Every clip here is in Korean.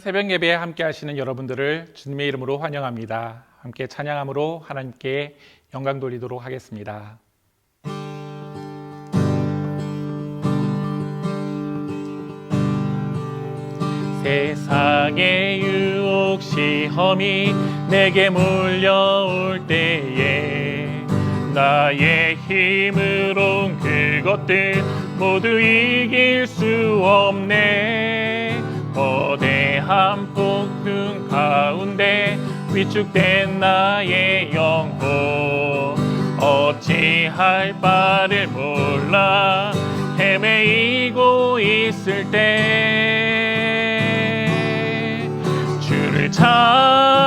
오늘 새벽 예배에 함께 하시는 여러분들을 주님의 이름으로 환영합니다. 함께 찬양함으로 하나님께 영광 돌리도록 하겠습니다. 세상의 유혹 시험이 내게 몰려올 때에 나의 힘으론 그것들 모두 이길 수 없네 거대 한 폭풍 가운데 위축된 나의 영혼. 어찌할 바를 몰라. 헤매이고 있을 때 주를 찬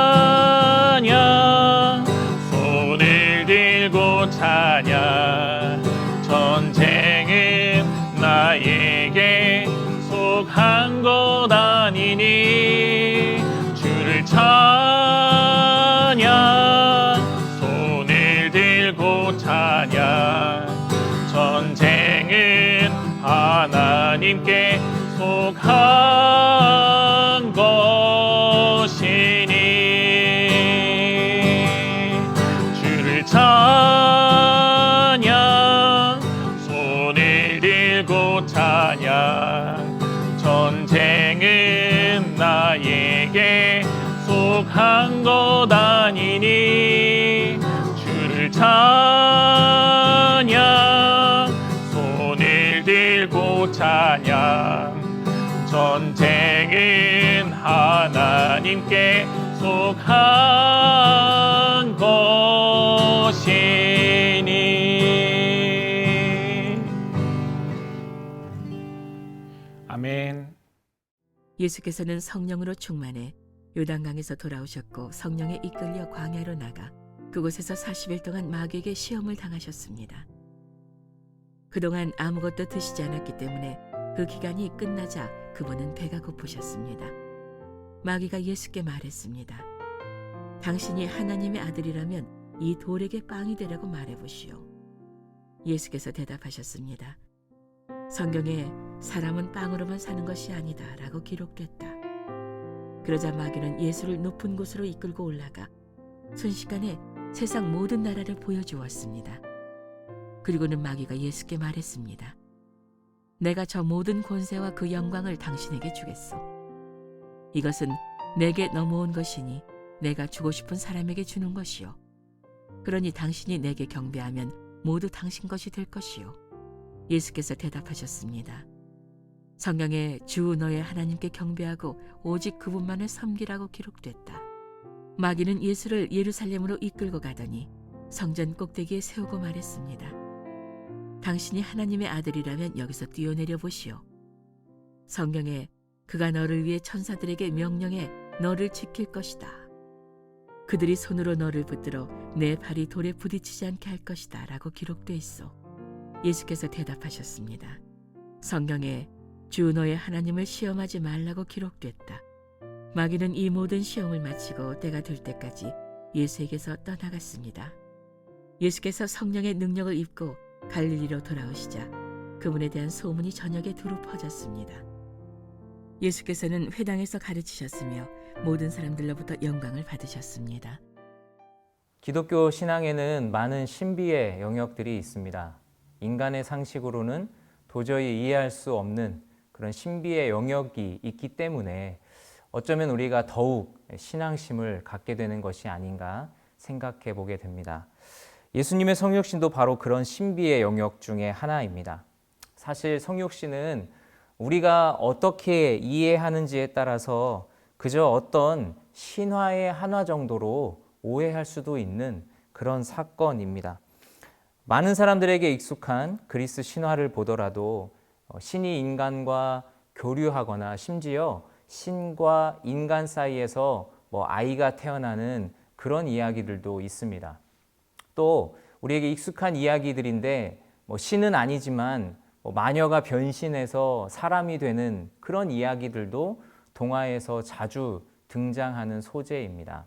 나에게 속한 것 아니니 주를 찬양. 손을 들고 찬양. 전쟁은 하나님께 속한 것 예수께서는 성령으로 충만해 요단강에서 돌아오셨고 성령에 이끌려 광야로 나가 그곳에서 40일 동안 마귀에게 시험을 당하셨습니다. 그동안 아무것도 드시지 않았기 때문에 그 기간이 끝나자 그분은 배가 고프셨습니다. 마귀가 예수께 말했습니다. 당신이 하나님의 아들이라면 이 돌에게 빵이 되라고 말해보시오. 예수께서 대답하셨습니다. 성경에 사람은 빵으로만 사는 것이 아니다 라고 기록됐다. 그러자 마귀는 예수를 높은 곳으로 이끌고 올라가 순식간에 세상 모든 나라를 보여주었습니다. 그리고는 마귀가 예수께 말했습니다. 내가 저 모든 권세와 그 영광을 당신에게 주겠소. 이것은 내게 넘어온 것이니 내가 주고 싶은 사람에게 주는 것이요. 그러니 당신이 내게 경배하면 모두 당신 것이 될 것이요. 예수께서 대답하셨습니다. 성경에 주 너의 하나님께 경배하고 오직 그분만을 섬기라고 기록됐다. 마귀는 예수를 예루살렘으로 이끌고 가더니 성전 꼭대기에 세우고 말했습니다. 당신이 하나님의 아들이라면 여기서 뛰어내려 보시오. 성경에 그가 너를 위해 천사들에게 명령해 너를 지킬 것이다. 그들이 손으로 너를 붙들어 내 발이 돌에 부딪히지 않게 할 것이다. 라고 기록돼 있어. 예수께서 대답하셨습니다. 성경에 주 너의 하나님을 시험하지 말라고 기록됐다. 마귀는 이 모든 시험을 마치고 때가 될 때까지 예수에게서 떠나갔습니다. 예수께서 성령의 능력을 입고 갈릴리로 돌아오시자 그분에 대한 소문이 전역에 두루 퍼졌습니다. 예수께서는 회당에서 가르치셨으며 모든 사람들로부터 영광을 받으셨습니다. 기독교 신앙에는 많은 신비의 영역들이 있습니다. 인간의 상식으로는 도저히 이해할 수 없는 그런 신비의 영역이 있기 때문에 어쩌면 우리가 더욱 신앙심을 갖게 되는 것이 아닌가 생각해 보게 됩니다. 예수님의 성육신도 바로 그런 신비의 영역 중에 하나입니다. 사실 성육신은 우리가 어떻게 이해하는지에 따라서 그저 어떤 신화의 한화 정도로 오해할 수도 있는 그런 사건입니다. 많은 사람들에게 익숙한 그리스 신화를 보더라도 어, 신이 인간과 교류하거나 심지어 신과 인간 사이에서 뭐 아이가 태어나는 그런 이야기들도 있습니다. 또 우리에게 익숙한 이야기들인데 뭐 신은 아니지만 뭐 마녀가 변신해서 사람이 되는 그런 이야기들도 동화에서 자주 등장하는 소재입니다.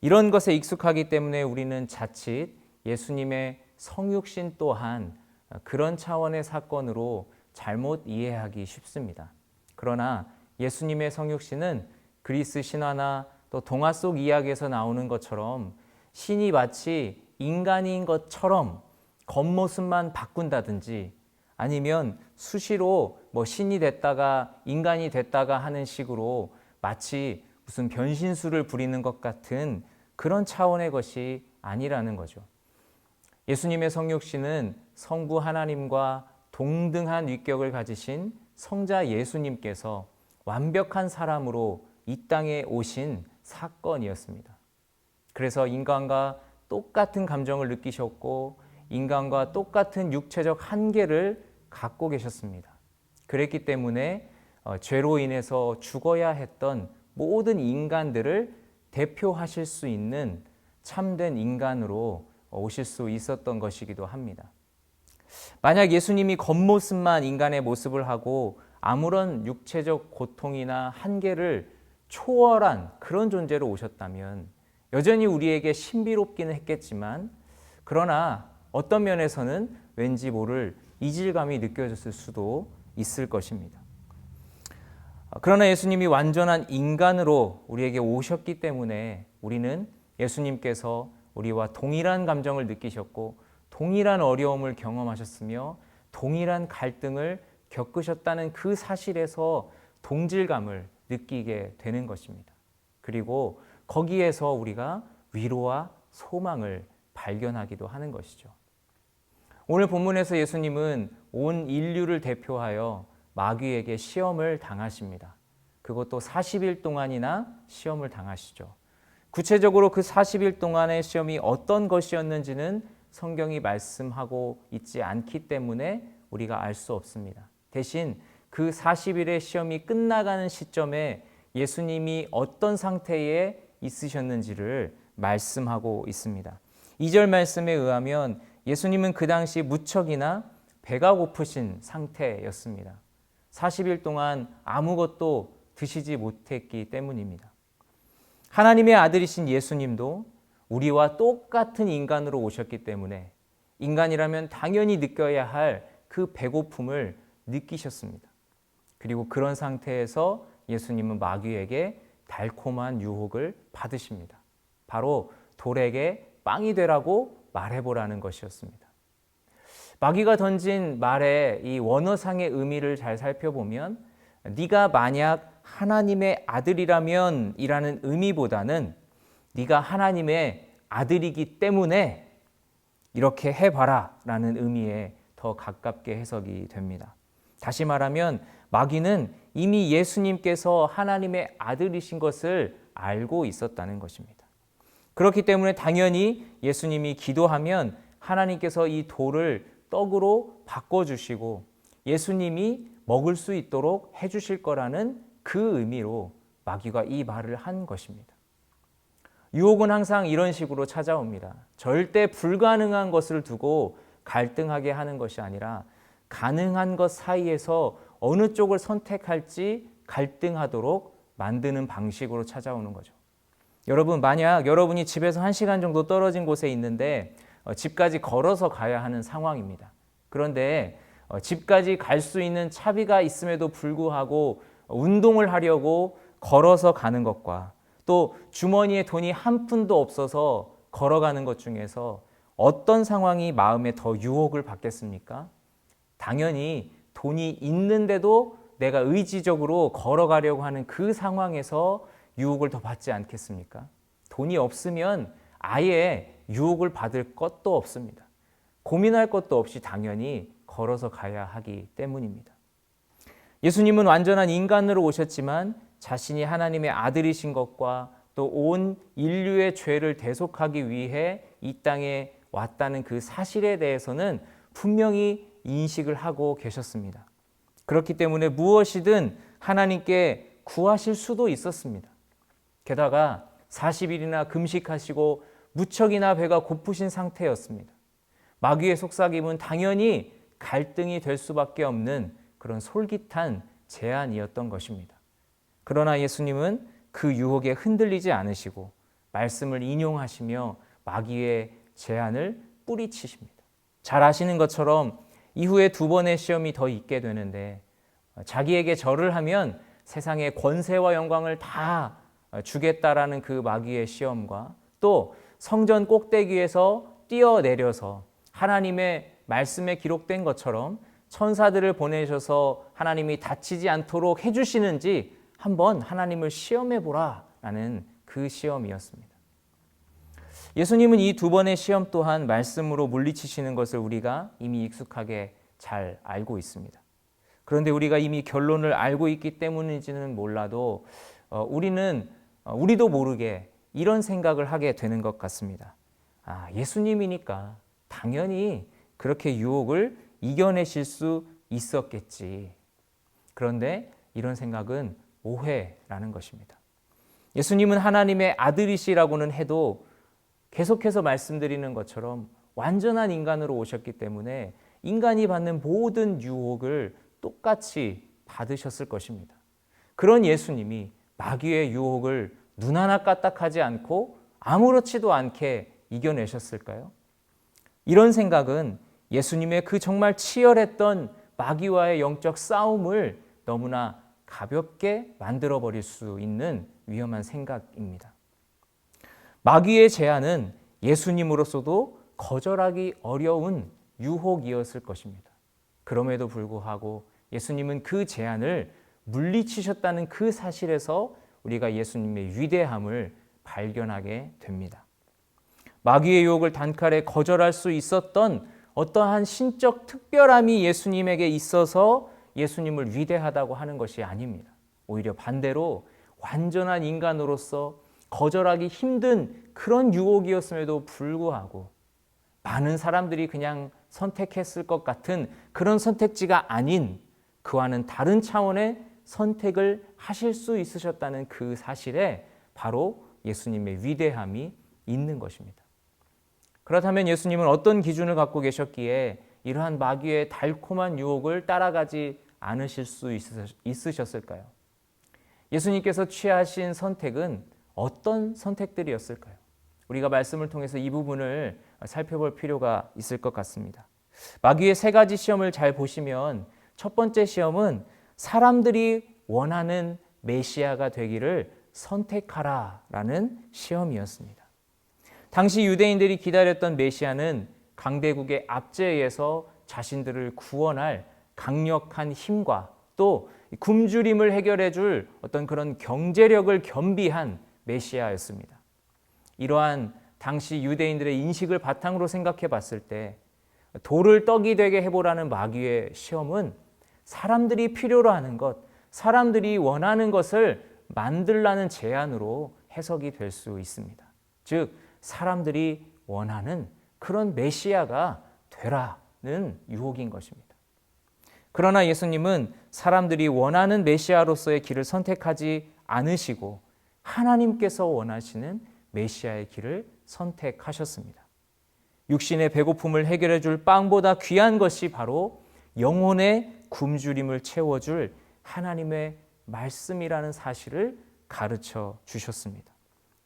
이런 것에 익숙하기 때문에 우리는 자칫 예수님의 성육신 또한 그런 차원의 사건으로 잘못 이해하기 쉽습니다. 그러나 예수님의 성육신은 그리스 신화나 또 동화 속 이야기에서 나오는 것처럼 신이 마치 인간인 것처럼 겉모습만 바꾼다든지 아니면 수시로 뭐 신이 됐다가 인간이 됐다가 하는 식으로 마치 무슨 변신술을 부리는 것 같은 그런 차원의 것이 아니라는 거죠. 예수님의 성육신은 성부 하나님과 동등한 위격을 가지신 성자 예수님께서 완벽한 사람으로 이 땅에 오신 사건이었습니다. 그래서 인간과 똑같은 감정을 느끼셨고 인간과 똑같은 육체적 한계를 갖고 계셨습니다. 그랬기 때문에 어, 죄로 인해서 죽어야 했던 모든 인간들을 대표하실 수 있는 참된 인간으로 오실 수 있었던 것이기도 합니다. 만약 예수님이 겉모습만 인간의 모습을 하고 아무런 육체적 고통이나 한계를 초월한 그런 존재로 오셨다면 여전히 우리에게 신비롭기는 했겠지만 그러나 어떤 면에서는 왠지 모를 이질감이 느껴졌을 수도 있을 것입니다. 그러나 예수님이 완전한 인간으로 우리에게 오셨기 때문에 우리는 예수님께서 우리와 동일한 감정을 느끼셨고 동일한 어려움을 경험하셨으며 동일한 갈등을 겪으셨다는 그 사실에서 동질감을 느끼게 되는 것입니다. 그리고 거기에서 우리가 위로와 소망을 발견하기도 하는 것이죠. 오늘 본문에서 예수님은 온 인류를 대표하여 마귀에게 시험을 당하십니다. 그것도 40일 동안이나 시험을 당하시죠. 구체적으로 그 40일 동안의 시험이 어떤 것이었는지는 성경이 말씀하고 있지 않기 때문에 우리가 알 수 없습니다. 대신 그 40일의 시험이 끝나가는 시점에 예수님이 어떤 상태에 있으셨는지를 말씀하고 있습니다. 2절 말씀에 의하면 예수님은 그 당시 무척이나 배가 고프신 상태였습니다. 40일 동안 아무것도 드시지 못했기 때문입니다. 하나님의 아들이신 예수님도 우리와 똑같은 인간으로 오셨기 때문에 인간이라면 당연히 느껴야 할 그 배고픔을 느끼셨습니다. 그리고 그런 상태에서 예수님은 마귀에게 달콤한 유혹을 받으십니다. 바로 돌에게 빵이 되라고 말해보라는 것이었습니다. 마귀가 던진 말의 이 원어상의 의미를 잘 살펴보면 네가 만약 하나님의 아들이라면 이라는 의미보다는 네가 하나님의 아들이기 때문에 이렇게 해봐라 라는 의미에 더 가깝게 해석이 됩니다. 다시 말하면 마귀는 이미 예수님께서 하나님의 아들이신 것을 알고 있었다는 것입니다. 그렇기 때문에 당연히 예수님이 기도하면 하나님께서 이 돌을 떡으로 바꿔주시고 예수님이 먹을 수 있도록 해주실 거라는 그 의미로 마귀가 이 말을 한 것입니다. 유혹은 항상 이런 식으로 찾아옵니다. 절대 불가능한 것을 두고 갈등하게 하는 것이 아니라 가능한 것 사이에서 어느 쪽을 선택할지 갈등하도록 만드는 방식으로 찾아오는 거죠. 여러분, 만약 여러분이 집에서 한 시간 정도 떨어진 곳에 있는데 어, 집까지 걸어서 가야 하는 상황입니다. 그런데 어, 집까지 갈 수 있는 차비가 있음에도 불구하고 운동을 하려고 걸어서 가는 것과 또 주머니에 돈이 한 푼도 없어서 걸어가는 것 중에서 어떤 상황이 마음에 더 유혹을 받겠습니까? 당연히 돈이 있는데도 내가 의지적으로 걸어가려고 하는 그 상황에서 유혹을 더 받지 않겠습니까? 돈이 없으면 아예 유혹을 받을 것도 없습니다. 고민할 것도 없이 당연히 걸어서 가야 하기 때문입니다. 예수님은 완전한 인간으로 오셨지만 자신이 하나님의 아들이신 것과 또 온 인류의 죄를 대속하기 위해 이 땅에 왔다는 그 사실에 대해서는 분명히 인식을 하고 계셨습니다. 그렇기 때문에 무엇이든 하나님께 구하실 수도 있었습니다. 게다가 40일이나 금식하시고 무척이나 배가 고프신 상태였습니다. 마귀의 속삭임은 당연히 갈등이 될 수밖에 없는 그런 솔깃한 제안이었던 것입니다. 그러나 예수님은 그 유혹에 흔들리지 않으시고 말씀을 인용하시며 마귀의 제안을 뿌리치십니다. 잘 아시는 것처럼 이후에 두 번의 시험이 더 있게 되는데 자기에게 절을 하면 세상의 권세와 영광을 다 주겠다라는 그 마귀의 시험과 또 성전 꼭대기에서 뛰어내려서 하나님의 말씀에 기록된 것처럼 천사들을 보내셔서 하나님이 다치지 않도록 해주시는지 한번 하나님을 시험해 보라라는 그 시험이었습니다. 예수님은 이 두 번의 시험 또한 말씀으로 물리치시는 것을 우리가 이미 익숙하게 잘 알고 있습니다. 그런데 우리가 이미 결론을 알고 있기 때문인지는 몰라도 어, 우리는 어, 우리도 모르게 이런 생각을 하게 되는 것 같습니다. 아, 예수님이니까 당연히 그렇게 유혹을 이겨내실 수 있었겠지. 그런데 이런 생각은 오해라는 것입니다. 예수님은 하나님의 아들이시라고는 해도 계속해서 말씀드리는 것처럼 완전한 인간으로 오셨기 때문에 인간이 받는 모든 유혹을 똑같이 받으셨을 것입니다. 그런 예수님이 마귀의 유혹을 눈 하나 까딱하지 않고 아무렇지도 않게 이겨내셨을까요? 이런 생각은 예수님의 그 정말 치열했던 마귀와의 영적 싸움을 너무나 가볍게 만들어 버릴 수 있는 위험한 생각입니다. 마귀의 제안은 예수님으로서도 거절하기 어려운 유혹이었을 것입니다. 그럼에도 불구하고 예수님은 그 제안을 물리치셨다는 그 사실에서 우리가 예수님의 위대함을 발견하게 됩니다. 마귀의 유혹을 단칼에 거절할 수 있었던 어떠한 신적 특별함이 예수님에게 있어서 예수님을 위대하다고 하는 것이 아닙니다. 오히려 반대로 완전한 인간으로서 거절하기 힘든 그런 유혹이었음에도 불구하고 많은 사람들이 그냥 선택했을 것 같은 그런 선택지가 아닌 그와는 다른 차원의 선택을 하실 수 있으셨다는 그 사실에 바로 예수님의 위대함이 있는 것입니다. 그렇다면 예수님은 어떤 기준을 갖고 계셨기에 이러한 마귀의 달콤한 유혹을 따라가지 않으실 수 있으셨을까요? 예수님께서 취하신 선택은 어떤 선택들이었을까요? 우리가 말씀을 통해서 이 부분을 살펴볼 필요가 있을 것 같습니다. 마귀의 세 가지 시험을 잘 보시면 첫 번째 시험은 사람들이 원하는 메시아가 되기를 선택하라라는 시험이었습니다. 당시 유대인들이 기다렸던 메시아는 강대국의 압제에서 자신들을 구원할 강력한 힘과 또 굶주림을 해결해 줄 어떤 그런 경제력을 겸비한 메시아였습니다. 이러한 당시 유대인들의 인식을 바탕으로 생각해 봤을 때 돌을 떡이 되게 해보라는 마귀의 시험은 사람들이 필요로 하는 것, 사람들이 원하는 것을 만들라는 제안으로 해석이 될 수 있습니다. 즉, 사람들이 원하는 그런 메시아가 되라는 유혹인 것입니다. 그러나 예수님은 사람들이 원하는 메시아로서의 길을 선택하지 않으시고 하나님께서 원하시는 메시아의 길을 선택하셨습니다. 육신의 배고픔을 해결해 줄 빵보다 귀한 것이 바로 영혼의 굶주림을 채워 줄 하나님의 말씀이라는 사실을 가르쳐 주셨습니다.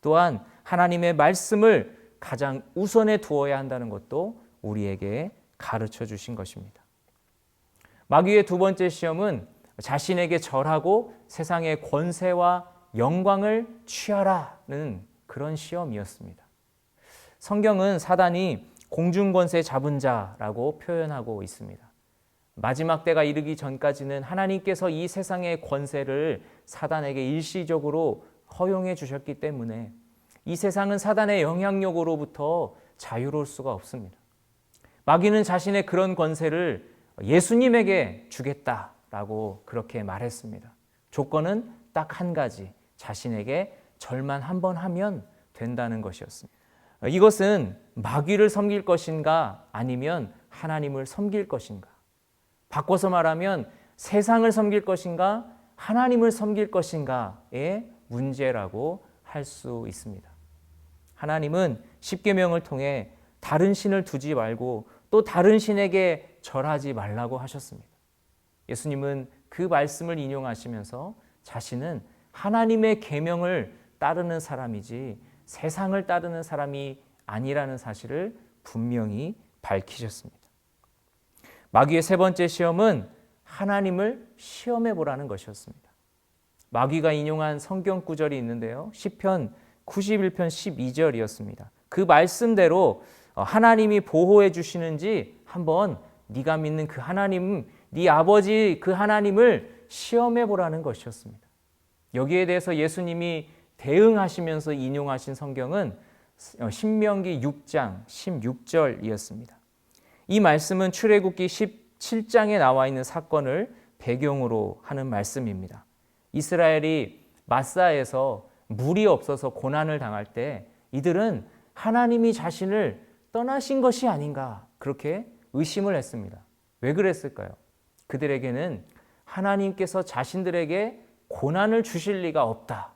또한 하나님의 말씀을 가장 우선에 두어야 한다는 것도 우리에게 가르쳐 주신 것입니다. 마귀의 두 번째 시험은 자신에게 절하고 세상의 권세와 영광을 취하라는 그런 시험이었습니다. 성경은 사단이 공중권세 잡은 자라고 표현하고 있습니다. 마지막 때가 이르기 전까지는 하나님께서 이 세상의 권세를 사단에게 일시적으로 허용해 주셨기 때문에 이 세상은 사단의 영향력으로부터 자유로울 수가 없습니다. 마귀는 자신의 그런 권세를 예수님에게 주겠다라고 그렇게 말했습니다. 조건은 딱 한 가지. 자신에게 절만 한 번 하면 된다는 것이었습니다. 이것은 마귀를 섬길 것인가 아니면 하나님을 섬길 것인가. 바꿔서 말하면 세상을 섬길 것인가 하나님을 섬길 것인가의 문제라고 할 수 있습니다. 하나님은 십계명을 통해 다른 신을 두지 말고 또 다른 신에게 절하지 말라고 하셨습니다. 예수님은 그 말씀을 인용하시면서 자신은 하나님의 계명을 따르는 사람이지 세상을 따르는 사람이 아니라는 사실을 분명히 밝히셨습니다. 마귀의 세 번째 시험은 하나님을 시험해 보라는 것이었습니다. 마귀가 인용한 성경 구절이 있는데요. 시편 91편 12절이었습니다. 그 말씀대로 어, 하나님이 보호해 주시는지 한번 네가 믿는 그 하나님, 네 아버지 그 하나님을 시험해 보라는 것이었습니다. 여기에 대해서 예수님이 대응하시면서 인용하신 성경은 어, 신명기 6장 16절이었습니다. 이 말씀은 출애굽기 17장에 나와 있는 사건을 배경으로 하는 말씀입니다. 이스라엘이 마사에서 물이 없어서 고난을 당할 때 이들은 하나님이 자신을 떠나신 것이 아닌가 그렇게 의심을 했습니다. 왜 그랬을까요? 그들에게는 하나님께서 자신들에게 고난을 주실 리가 없다.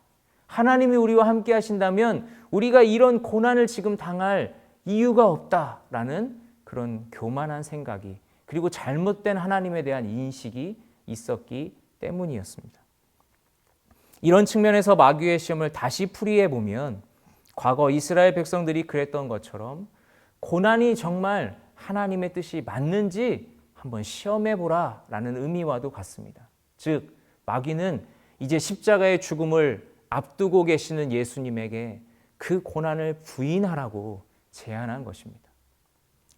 하나님이 우리와 함께 하신다면 우리가 이런 고난을 지금 당할 이유가 없다라는 그런 교만한 생각이 그리고 잘못된 하나님에 대한 인식이 있었기 때문이었습니다. 이런 측면에서 마귀의 시험을 다시 풀이해 보면 과거 이스라엘 백성들이 그랬던 것처럼 고난이 정말 하나님의 뜻이 맞는지 한번 시험해 보라 라는 의미와도 같습니다. 즉 마귀는 이제 십자가의 죽음을 앞두고 계시는 예수님에게 그 고난을 부인하라고 제안한 것입니다.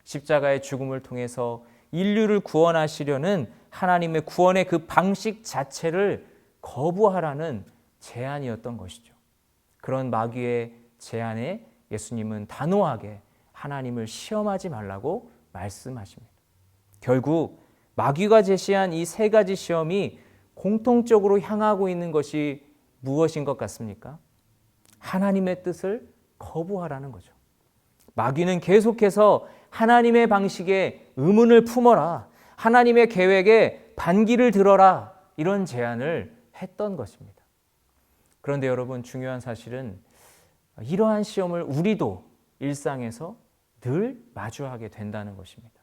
십자가의 죽음을 통해서 인류를 구원하시려는 하나님의 구원의 그 방식 자체를 거부하라는 제안이었던 것이죠. 그런 마귀의 제안에 예수님은 단호하게 하나님을 시험하지 말라고 말씀하십니다. 결국 마귀가 제시한 이 세 가지 시험이 공통적으로 향하고 있는 것이 무엇인 것 같습니까? 하나님의 뜻을 거부하라는 거죠. 마귀는 계속해서 하나님의 방식에 의문을 품어라. 하나님의 계획에 반기를 들어라. 이런 제안을 했던 것입니다. 그런데 여러분 중요한 사실은 이러한 시험을 우리도 일상에서 늘 마주하게 된다는 것입니다.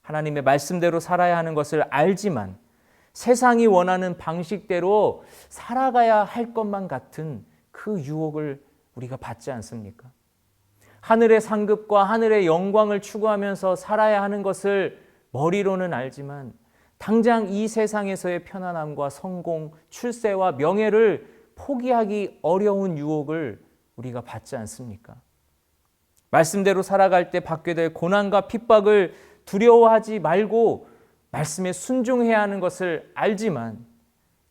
하나님의 말씀대로 살아야 하는 것을 알지만 세상이 원하는 방식대로 살아가야 할 것만 같은 그 유혹을 우리가 받지 않습니까? 하늘의 상급과 하늘의 영광을 추구하면서 살아야 하는 것을 머리로는 알지만 당장 이 세상에서의 편안함과 성공, 출세와 명예를 포기하기 어려운 유혹을 우리가 받지 않습니까? 말씀대로 살아갈 때 받게 될 고난과 핍박을 두려워하지 말고 말씀에 순종해야 하는 것을 알지만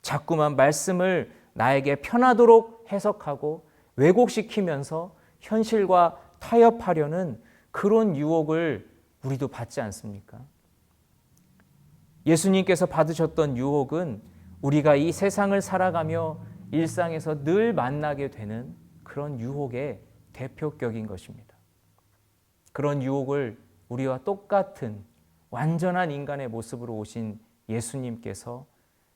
자꾸만 말씀을 나에게 편하도록 해석하고 왜곡시키면서 현실과 타협하려는 그런 유혹을 우리도 받지 않습니까? 예수님께서 받으셨던 유혹은 우리가 이 세상을 살아가며 일상에서 늘 만나게 되는 그런 유혹의 대표격인 것입니다. 그런 유혹을 우리와 똑같은 완전한 인간의 모습으로 오신 예수님께서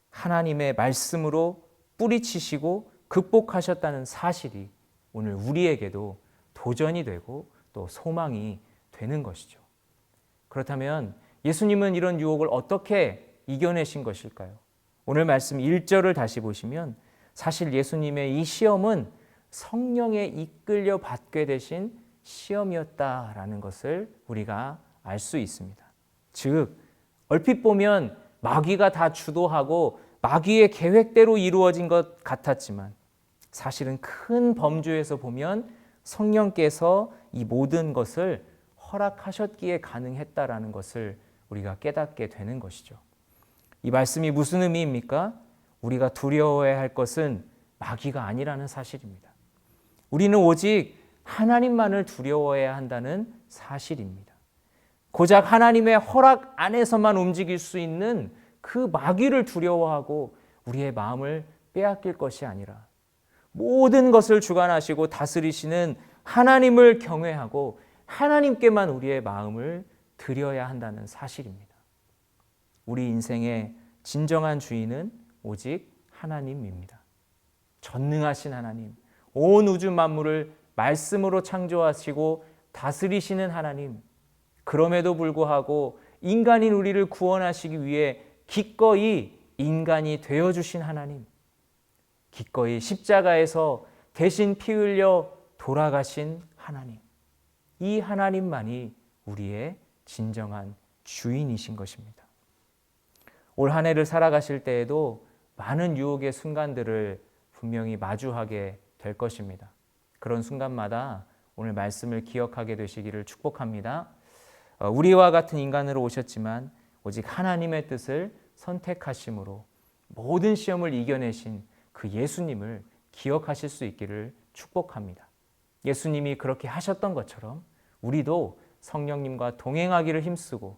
하나님의 말씀으로 뿌리치시고 극복하셨다는 사실이 오늘 우리에게도 도전이 되고 또 소망이 되는 것이죠. 그렇다면 예수님은 이런 유혹을 어떻게 이겨내신 것일까요? 오늘 말씀 1절을 다시 보시면 사실 예수님의 이 시험은 성령에 이끌려 받게 되신 시험이었다라는 것을 우리가 알 수 있습니다. 즉, 얼핏 보면 마귀가 다 주도하고 마귀의 계획대로 이루어진 것 같았지만 사실은 큰 범주에서 보면 성령께서 이 모든 것을 허락하셨기에 가능했다라는 것을 우리가 깨닫게 되는 것이죠. 이 말씀이 무슨 의미입니까? 우리가 두려워해야 할 것은 마귀가 아니라는 사실입니다. 우리는 오직 하나님만을 두려워해야 한다는 사실입니다. 고작 하나님의 허락 안에서만 움직일 수 있는 그 마귀를 두려워하고 우리의 마음을 빼앗길 것이 아니라 모든 것을 주관하시고 다스리시는 하나님을 경외하고 하나님께만 우리의 마음을 드려야 한다는 사실입니다. 우리 인생의 진정한 주인은 오직 하나님입니다. 전능하신 하나님, 온 우주 만물을 말씀으로 창조하시고 다스리시는 하나님, 그럼에도 불구하고 인간인 우리를 구원하시기 위해 기꺼이 인간이 되어 주신 하나님, 기꺼이 십자가에서 대신 피 흘려 돌아가신 하나님. 이 하나님만이 우리의 진정한 주인이신 것입니다. 올 한 해를 살아가실 때에도 많은 유혹의 순간들을 분명히 마주하게 될 것입니다. 그런 순간마다 오늘 말씀을 기억하게 되시기를 축복합니다. 어, 우리와 같은 인간으로 오셨지만 오직 하나님의 뜻을 선택하심으로 모든 시험을 이겨내신 그 예수님을 기억하실 수 있기를 축복합니다. 예수님이 그렇게 하셨던 것처럼 우리도 성령님과 동행하기를 힘쓰고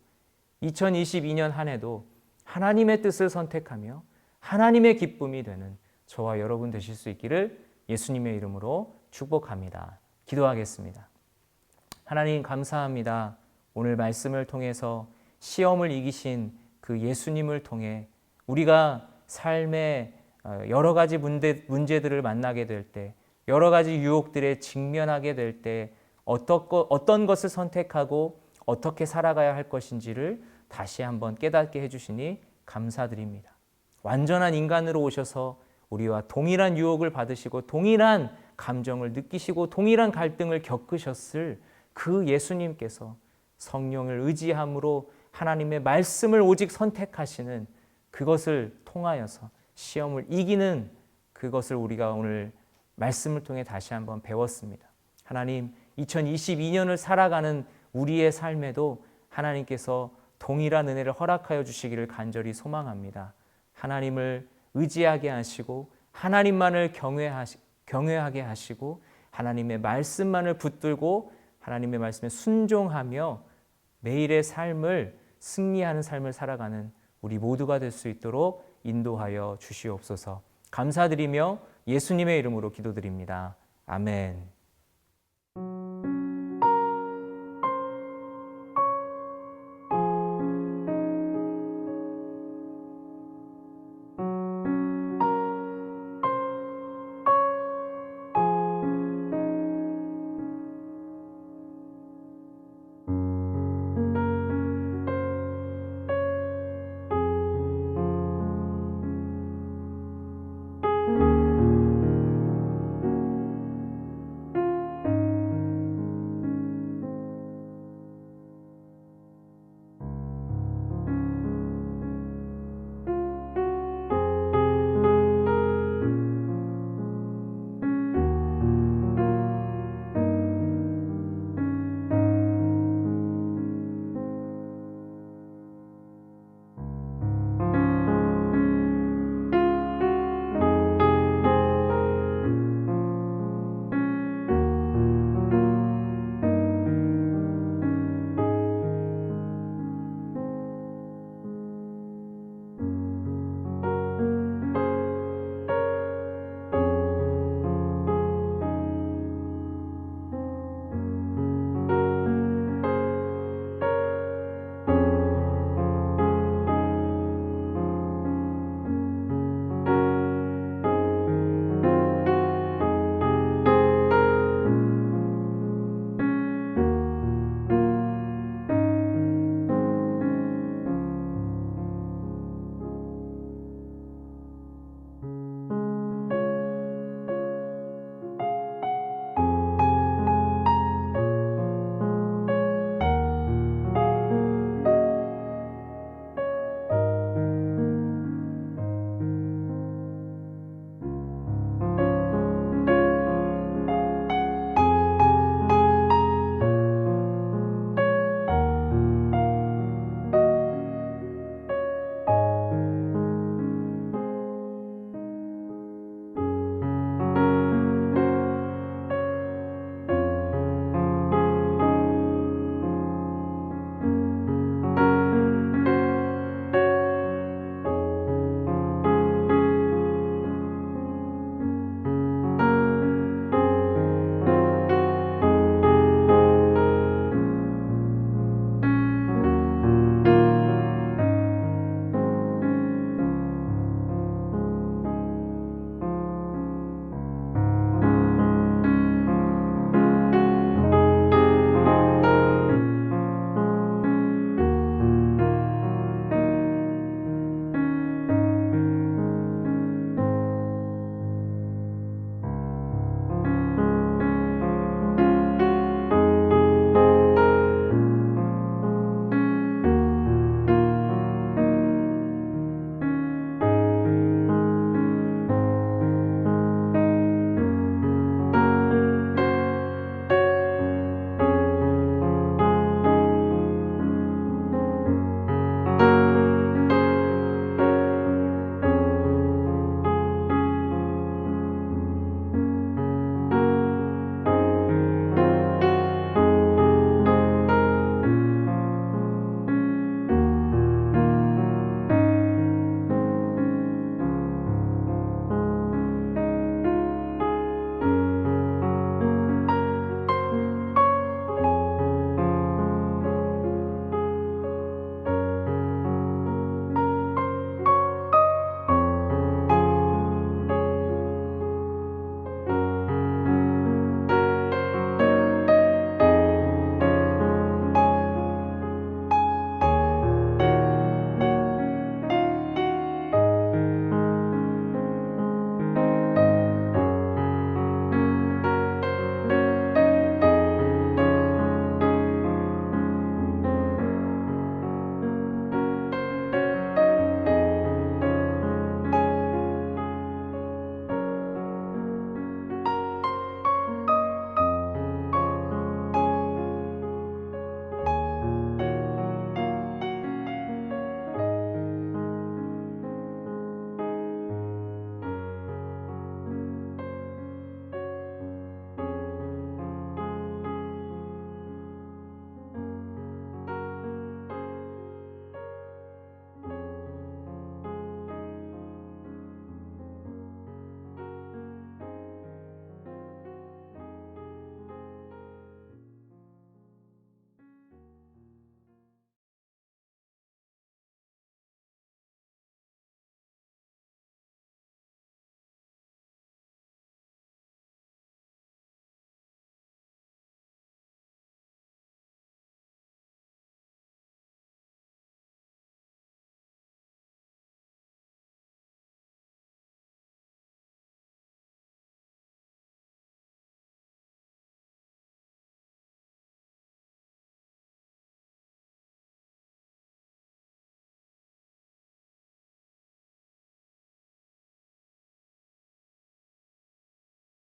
2022년 한 해도 하나님의 뜻을 선택하며 하나님의 기쁨이 되는 저와 여러분 되실 수 있기를 예수님의 이름으로 축복합니다. 기도하겠습니다. 하나님 감사합니다. 오늘 말씀을 통해서 시험을 이기신 그 예수님을 통해 우리가 삶의 어, 여러 가지 문제, 문제들을 만나게 될 때, 여러 가지 유혹들에 직면하게 될 때, 어떤, 것을 선택하고 어떻게 살아가야 할 것인지를 다시 한번 깨닫게 해주시니 감사드립니다. 완전한 인간으로 오셔서 우리와 동일한 유혹을 받으시고 동일한 감정을 느끼시고 동일한 갈등을 겪으셨을 그 예수님께서 성령을 의지함으로 하나님의 말씀을 오직 선택하시는 그것을 통하여서 시험을 이기는 그것을 우리가 오늘 말씀을 통해 다시 한번 배웠습니다. 하나님, 2022년을 살아가는 우리의 삶에도 하나님께서 동일한 은혜를 허락하여 주시기를 간절히 소망합니다. 하나님을 의지하게 하시고 하나님만을 경외하시, 경외하게 하시고 하나님의 말씀만을 붙들고 하나님의 말씀에 순종하며 매일의 삶을 승리하는 삶을 살아가는 우리 모두가 될 수 있도록 인도하여 주시옵소서. 감사드리며 예수님의 이름으로 기도드립니다. 아멘.